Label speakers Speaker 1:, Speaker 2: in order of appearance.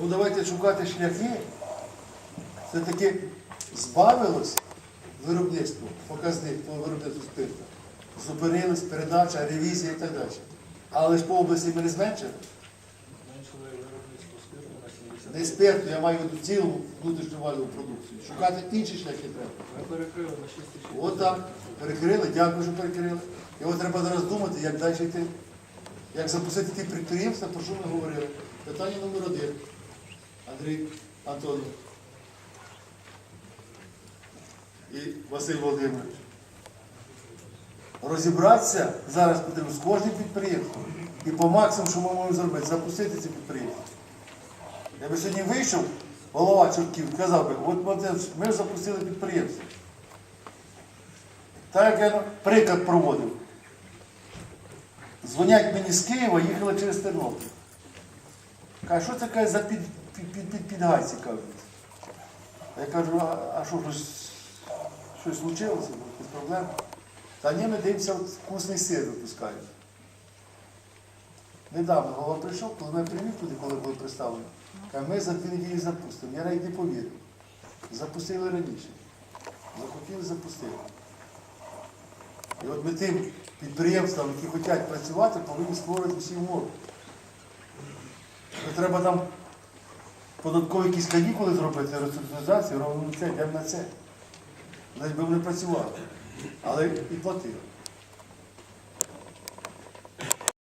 Speaker 1: Ну давайте шукати шляхи. Все-таки збавилось виробництво, показник по виробництву спирту. Зупинилась передача, ревізія і так далі. Але ж по області ми не зменшили. Не спирту, я маю в цілу внутрішню валову продукцію. Шукати інші шляхи треба.
Speaker 2: Ми перекрили на 6 тисяч.
Speaker 1: От так. Перекрили, дякую, що перекрили. І от треба зараз думати, як далі йти. Як запустити ті підприємства, про що ми говорили. Питання номер один. Андрій Антонів. І Василь Володимирович. Розібратися зараз потрібно з кожним підприємством. І по максимуму, що ми можемо зробити, запустити ці підприємства. Я би сьогодні вийшов, голова Чортків, казав би, от ми запустили підприємство. Так як я приклад проводив. Дзвонять мені з Києва, їхали через Тернопіль. Каже, що це за під, під, під, під, кажуть. Я кажу, а, а що, щось, щось случилося, якісь проблеми? Та ні, ми дивимося, вкусний сир випускають. Недавно голова прийшов, коли мене привів туди, коли були представлені. Каже, ми за дві неділі запустимо. Я навіть не повірив. Запустили раніше. Захотіли, запустили. І от ми тим підприємствам, які хочуть працювати, повинні створити всі умови. Треба там податкові якісь канікули зробити, реструктуризацію, робимо це, йдемо на це. Навіть би вони працювали. Але і платили.